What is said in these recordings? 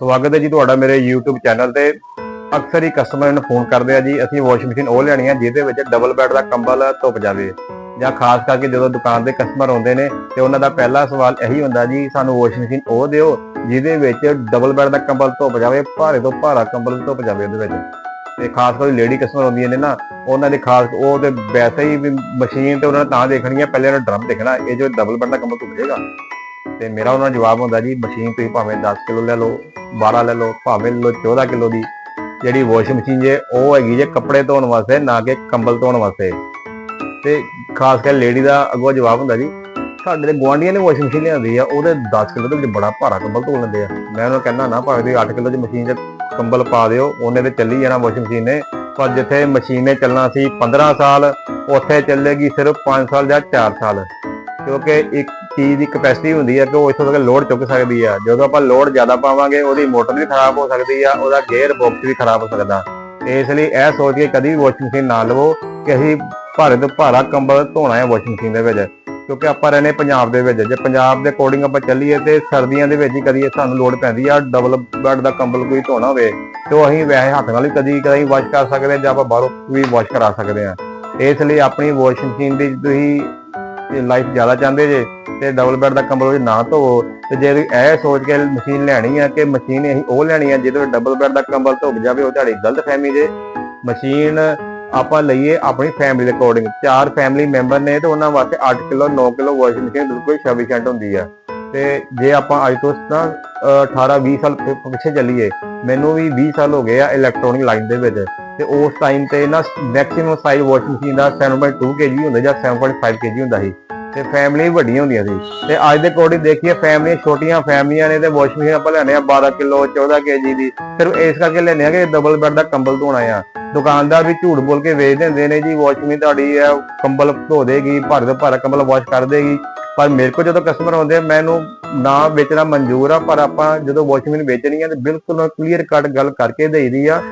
ਸਵਾਗਤ ਹੈ ਜੀ ਤੁਹਾਡਾ ਮੇਰੇ YouTube ਚੈਨਲ ਤੇ। ਅਕਸਰ ਹੀ ਕਸਟਮਰ ਨੂੰ ਫੋਨ ਕਰਦੇ ਆ ਜੀ, ਅਸੀਂ ਵਾਸ਼ਿੰਗ ਮਸ਼ੀਨ ਉਹ ਲੈਣੀ ਆ, ਜਿਹਦੇ ਵਿੱਚ ਡਬਲ ਬੈੱਡ ਦਾ ਕੰਬਲ ਧੁੱਪ ਜਾਵੇ। ਜਾਂ ਖਾਸ ਕਰਕੇ ਜਦੋਂ ਦੁਕਾਨ ਦੇ ਕਸਟਮਰ ਆਉਂਦੇ ਨੇ, ਤੇ ਉਹਨਾਂ ਦਾ ਪਹਿਲਾ ਸਵਾਲ ਇਹੀ ਹੁੰਦਾ ਜੀ, ਸਾਨੂੰ ਵਾਸ਼ਿੰਗ ਮਸ਼ੀਨ ਉਹ ਦਿਓ, ਜਿਹਦੇ ਵਿੱਚ ਡਬਲ ਬੈੱਡ ਦਾ ਕੰਬਲ ਧੁੱਪ ਜਾਵੇ, ਭਾਰੇ ਤੋਂ ਭਾਰਾ ਕੰਬਲ ਧੁੱਪ ਜਾਵੇ ਉਹਦੇ ਵਿੱਚ। ਤੇ ਖਾਸ ਕਰ ਲੇਡੀ ਕਸਟਮਰ ਹੁੰਦੀਆਂ ਨੇ ਨਾ, ਉਹਨਾਂ ਦੇ ਖਾਸ ਉਹ ਤੇ ਵੈਸੇ ਹੀ ਵੀ ਮਸ਼ੀਨ ਤੇ ਉਹਨਾਂ ਨੇ ਤਾਂ ਦੇਖਣੀ ਆ, ਪਹਿਲੇ ਉਹਨਾਂ ਡਰਮ ਦੇਖਣਾ, ਇਹ ਜੋ ਡਬਲ ਬੈੱਡ ਦਾ ਕੰਬਲ ਧੁੱਪ ਜਾਏਗਾ। ਤੇ ਮੇਰਾ ਉਹਨਾਂ ਦਾ ਜਵਾਬ ਹੁੰਦਾ ਜੀ ਮਸ਼ੀਨ ਤੁਸੀਂ ਭਾਵੇਂ 10 ਕਿਲੋ ਲੈ ਲਓ 12 ਲੈ ਲਓ, ਭਾਵੇਂ ਲੈ ਲਓ 14 ਕਿਲੋ ਦੀ। ਜਿਹੜੀ ਵਾਸ਼ਿੰਗ ਮਸ਼ੀਨ ਜੇ, ਉਹ ਹੈਗੀ ਜੇ ਕੱਪੜੇ ਧੋਣ ਵਾਸਤੇ, ਨਾ ਕਿ ਕੰਬਲ ਧੋਣ ਵਾਸਤੇ। ਤੇ ਖਾਸ ਕਰ ਲੇਡੀ ਦਾ ਅੱਗੋਂ ਜਵਾਬ ਹੁੰਦਾ ਜੀ, ਸਾਡੇ ਦੇ ਗੁਆਂਢੀਆਂ ਨੇ ਵਾਸ਼ਿੰਗ ਮਸ਼ੀਨ ਲਿਆਂਦੀ ਆ, ਉਹਦੇ 10 ਕਿਲੋ ਦੇ ਵਿੱਚ ਬੜਾ ਭਾਰਾ ਕੰਬਲ ਧੋ ਲੈਂਦੇ ਆ। ਮੈਂ ਉਹਨਾਂ ਨੂੰ ਕਹਿੰਦਾ ਨਾ, ਭਾਵੇਂ ਤੁਸੀਂ 8 ਕਿਲੋ ਦੀ ਮਸ਼ੀਨ 'ਚ ਕੰਬਲ ਪਾ ਦਿਓ, ਉਹਨੇ ਤੇ ਚੱਲੀ ਜਾਣਾ ਵਾਸ਼ਿੰਗ ਮਸ਼ੀਨ ਨੇ। ਪਰ ਜਿੱਥੇ ਮਸ਼ੀਨ ਨੇ ਚੱਲਣਾ ਸੀ 15 ਸਾਲ, ਉੱਥੇ ਚੱਲੇਗੀ ਸਿਰਫ 5 ਸਾਲ ਜਾਂ 4 ਸਾਲ। ਕਿਉਂਕਿ ਇੱਕ ਚੀਜ਼ ਦੀ ਕਪੈਸਿਟੀ ਹੁੰਦੀ ਹੈ ਕਿ ਉਹ ਇੱਥੋਂ ਤੱਕ ਲੋਡ ਚੁੱਕ ਸਕਦੀ ਆ। ਜਦੋਂ ਆਪਾਂ ਲੋਡ ਜ਼ਿਆਦਾ ਪਾਵਾਂਗੇ, ਉਹਦੀ ਮੋਟਰ ਵੀ ਖਰਾਬ ਹੋ ਸਕਦੀ ਆ, ਉਹਦਾ ਗੇਅਰ ਬਾਕਸ ਵੀ ਖਰਾਬ ਹੋ ਸਕਦਾ। ਇਸ ਲਈ ਇਹ ਸੋਚ ਕੇ ਕਦੀ ਵੀ ਵਾਸ਼ਿੰਗ ਮਸ਼ੀਨ ਨਾ ਲਵੋ ਕਿ ਅਸੀਂ ਭਾਰੇ ਤੋਂ ਭਾਰਾ ਕੰਬਲ ਧੋਣਾ ਹੈ ਵਾਸ਼ਿੰਗ ਮਸ਼ੀਨ ਦੇ ਵਿੱਚ। ਕਿਉਂਕਿ ਆਪਾਂ ਰਹਿੰਦੇ ਪੰਜਾਬ ਦੇ ਵਿੱਚ। ਜੇ ਪੰਜਾਬ ਦੇ ਅਕੋਰਡਿੰਗ ਆਪਾਂ ਚੱਲੀਏ ਤੇ ਸਰਦੀਆਂ ਦੇ ਵਿੱਚ ਹੀ ਕਦੀ ਸਾਨੂੰ ਲੋੜ ਪੈਂਦੀ ਆ ਡਬਲ ਬੈੱਡ ਦਾ ਕੰਬਲ ਕੋਈ ਧੋਣਾ ਹੋਵੇ, ਤੇ ਉਹ ਅਸੀਂ ਵੈਸੇ ਹੱਥ ਨਾਲ ਵੀ ਕਦੀ ਕਦੀ ਵਾਸ਼ ਕਰ ਸਕਦੇ ਜਾਂ ਆਪਾਂ ਬਾਹਰੋਂ ਵੀ ਵਾਸ਼ ਕਰਾ ਸਕਦੇ ਹਾਂ ਇਸ ਲਈ ਆਪਣੀ ਵਾਸ਼ਿੰਗ ਮਸ਼ੀਨ ਦੀ ਤੁਸੀਂ ਲਾਈਫ ਜ਼ਿਆਦਾ ਚਾਹੁੰਦੇ ਜੇ, ਤੇ ਡਬਲ ਬੈੱਡ ਦਾ ਕੰਬਲ ਉਹ ਨਾ ਧੋਵੋ, ਤੇ ਜੇ ਇਹ ਸੋਚ ਕੇ ਮਸ਼ੀਨ ਲੈਣੀ ਆ ਕਿ ਮਸ਼ੀਨ ਅਸੀਂ ਉਹ ਲੈਣੀ ਆ, ਜਿਹਦੇ ਵਿੱਚ ਡਬਲ ਬੈੱਡ ਦਾ ਕੰਬਲ ਧੁੱਪ ਜਾਵੇ, ਉਹ ਤੁਹਾਡੀ ਗਲਤ ਫਹਿਮੀ ਜੇ। ਮਸ਼ੀਨ ਆਪਾਂ ਲਈਏ ਆਪਣੀ ਫੈਮਿਲੀ ਦੇ ਅਕੋਰਡਿੰਗ ਚਾਰ ਫੈਮਿਲੀ ਮੈਂਬਰ ਨੇ ਤੇ ਉਹਨਾਂ ਵਾਸਤੇ 8 ਕਿਲੋ 9 ਕਿਲੋ ਵਾਸ਼ਿੰਗ ਮਸ਼ੀਨ ਬਿਲਕੁਲ ਸਫੀਸ਼ੀਐਂਟ ਹੁੰਦੀ ਆ। ਤੇ ਜੇ ਆਪਾਂ ਅੱਜ ਤੋਂ ਨਾ 18 20 ਸਾਲ ਪਿੱਛੇ ਚੱਲੀਏ, ਮੈਨੂੰ ਵੀ 20 ਸਾਲ ਹੋ ਗਏ ਆ ਇਲੈਕਟ੍ਰੋਨਿਕ ਲਾਈਨ ਦੇ ਵਿੱਚ। ਤੇ ਉਸ ਟਾਈਮ ਤੇ ਨਾ ਮੈਕਸਿਮਮ ਸਾਈਜ਼ ਵਾਸ਼ਿੰਗ ਮਸ਼ੀਨ ਦਾ 7.2 kg ਹੁੰਦਾ ਜਾਂ 7.5 kg ਹੁੰਦਾ ਸੀ। ਤੇ ਫੈਮਿਲੀ ਵੱਡੀਆਂ ਹੁੰਦੀਆਂ ਸੀ। ਤੇ ਅੱਜ ਦੇ ਅਕੋਰਡਿੰਗ ਦੇਖੀਏ ਫੈਮਲੀਆਂ ਛੋਟੀਆਂ ਫੈਮਲੀਆਂ ਨੇ ਤੇ ਵਾਸ਼ਿੰਗ ਮਸ਼ੀਨ ਆਪਾਂ ਲੈਣੇ ਆ 12 ਕਿਲੋ 14 kg ਦੀ। ਸਿਰਫ ਇਸ ਕਰਕੇ ਲੈਣੇ ਆ ਕਿ ਡਬਲ ਬੈੱਡ ਦਾ ਕੰਬਲ ਧੋਣਾ ਆ। ਦੁਕਾਨਦਾਰ ਵੀ ਝੂਠ ਬੋਲ ਕੇ ਵੇਚ ਦਿੰਦੇ ਨੇ ਜੀ ਵਾਸ਼ਿੰਗ ਮਸ਼ੀਨ ਤੁਹਾਡੀ ਹੈ, ਕੰਬਲ ਧੋ ਦੇਗੀ, ਭਰ ਤੋਂ ਭਰ ਕੰਬਲ ਵਾਸ਼ ਕਰ ਦੇਗੀ। ਪਰ ਮੇਰੇ ਕੋਲ ਜਦੋਂ ਕਸਟਮਰ ਆਉਂਦੇ ਆ, ਮੈਨੂੰ ਨਾ ਵੇਚਣਾ ਮਨਜ਼ੂਰ ਆ, ਪਰ ਆਪਾਂ ਜਦੋਂ ਵਾਸ਼ਿੰਗ ਮਸ਼ੀਨ ਵੇਚਣੀ ਆ, ਤੇ ਬਿਲਕੁਲ ਕਲੀਅਰ ਕੱਟ ਗੱਲ ਕਰਕੇ ਦੇਈਦੀ ਆ।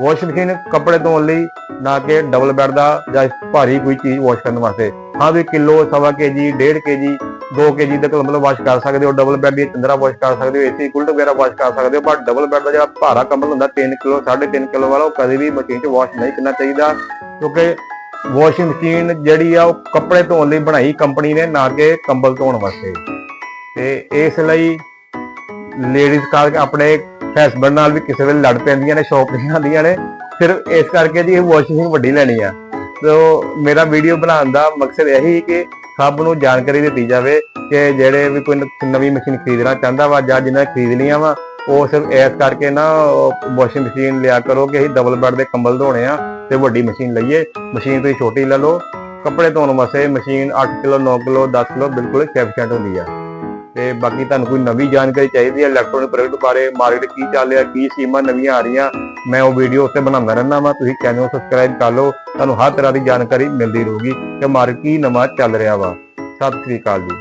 ਵਾਸ਼ਿੰਗ ਮਸ਼ੀਨ ਕੱਪੜੇ ਧੋਣ ਲਈ, ਨਾ ਕਿ ਡਬਲ ਬੈੱਡ ਦਾ ਜਾਂ ਭਾਰੀ ਕੋਈ ਚੀਜ਼ ਵਾਸ਼ ਕਰਨ ਵਾਸਤੇ। ਹਾਂ ਵੀ ਕਿਲੋ, ਸਵਾ ਕੇਜੀ 1.5 ਕੇਜੀ 2 ਕੇਜੀ ਤੱਕ ਮਤਲਬ ਵਾਸ਼ ਕਰ ਸਕਦੇ ਹੋ। ਡਬਲ ਬੈੱਡ ਦੀ ਚੰਦਰਾ ਵਾਸ਼ ਕਰ ਸਕਦੇ ਹੋ ਏਸੀ ਕੁਲਟ ਵਗੈਰਾ ਵਾਸ਼ ਕਰ ਸਕਦੇ ਹੋ ਪਰ ਡਬਲ ਬੈੱਡ ਦਾ ਜਿਹੜਾ ਭਾਰਾ ਕੰਬਲ ਹੁੰਦਾ 3 ਕਿਲੋ 3.5 ਕਿਲੋ ਵਾਲਾ, ਉਹ ਕਦੇ ਵੀ ਮਸ਼ੀਨ 'ਚ ਵਾਸ਼ ਨਹੀਂ ਕਰਨਾ ਚਾਹੀਦਾ। ਕਿਉਂਕਿ ਵਾਸ਼ਿੰਗ ਮਸ਼ੀਨ ਜਿਹੜੀ ਆ, ਉਹ ਕੱਪੜੇ ਧੋਣ ਲਈ ਬਣਾਈ ਕੰਪਨੀ ਨੇ, ਨਾ ਕਿ ਕੰਬਲ ਧੋਣ ਵਾਸਤੇ। ਤੇ ਇਸ ਲਈ ਲੇਡੀਜ਼ ਕਰਕੇ ਆਪਣੇ ਹਸਬੰਡ ਨਾਲ ਵੀ ਕਿਸੇ ਵੇਲੇ ਲੜ ਪੈਂਦੀਆਂ ਨੇ ਸ਼ੌਪ ਨਹੀਂ ਆਉਂਦੀਆਂ ਨੇ। ਫਿਰ ਇਸ ਕਰਕੇ ਜੀ ਇਹ ਵਾਸ਼ਿੰਗ ਮਸ਼ੀਨ ਵੱਡੀ ਲੈਣੀ ਆ। ਸੋ ਮੇਰਾ ਵੀਡੀਓ ਬਣਾਉਣ ਦਾ ਮਕਸਦ ਇਹੀ ਕਿ ਸਭ ਨੂੰ ਜਾਣਕਾਰੀ ਦਿੱਤੀ ਜਾਵੇ ਕਿ ਜਿਹੜੇ ਵੀ ਕੋਈ ਨਵੀਂ ਮਸ਼ੀਨ ਖਰੀਦਣਾ ਚਾਹੁੰਦਾ ਵਾ ਜਾਂ ਜਿਨ੍ਹਾਂ ਨੇ ਖਰੀਦ ਲਈਆਂ ਵਾ, ਉਹ ਸਿਰਫ ਇਸ ਕਰਕੇ ਨਾ ਵਾਸ਼ਿੰਗ ਮਸ਼ੀਨ ਲਿਆ ਕਰੋ ਕਿ ਅਸੀਂ ਡਬਲ ਬੈੱਡ ਦੇ ਕੰਬਲ ਧੋਣੇ ਆ ਤੇ ਵੱਡੀ ਮਸ਼ੀਨ ਲਈਏ। ਮਸ਼ੀਨ ਤੁਸੀਂ ਛੋਟੀ ਲੈ ਲਓ। ਕੱਪੜੇ ਧੋਣ ਵਾਸਤੇ ਮਸ਼ੀਨ 8 ਕਿਲੋ 9 ਕਿਲੋ 10 ਕਿਲੋ ਬਿਲਕੁਲ ਸੈਫੀਸ਼ੀਐਂਟ ਹੁੰਦੀ ਆ। ਤੇ ਬਾਕੀ ਤੁਹਾਨੂੰ ਕੋਈ ਨਵੀਂ ਜਾਣਕਾਰੀ ਚਾਹੀਦੀ ਹੈ ਇਲੈਕਟ੍ਰੋਨਿਕ ਪ੍ਰੋਡਕਟ ਬਾਰੇ ਮਾਰਕੀਟ ਕੀ ਚੱਲ ਰਿਹਾ, ਕੀ ਸਕੀਮਾਂ ਨਵੀਆਂ ਆ ਰਹੀਆਂ, ਮੈਂ ਉਹ ਵੀਡੀਓ ਉੱਤੇ ਬਣਾਉਂਦਾ ਰਹਿੰਦਾ ਵਾਂ, ਤੁਸੀਂ ਚੈਨਲ ਸਬਸਕ੍ਰਾਈਬ ਕਰ ਲਓ, ਤੁਹਾਨੂੰ ਹਰ ਤਰ੍ਹਾਂ ਦੀ ਜਾਣਕਾਰੀ ਮਿਲਦੀ ਰਹੂਗੀ ਕਿ ਮਾਰਕੀਟ ਕੀ ਨਵਾਂ ਚੱਲ ਰਿਹਾ ਵਾ। ਸਤਿ ਸ੍ਰੀ ਅਕਾਲ ਜੀ।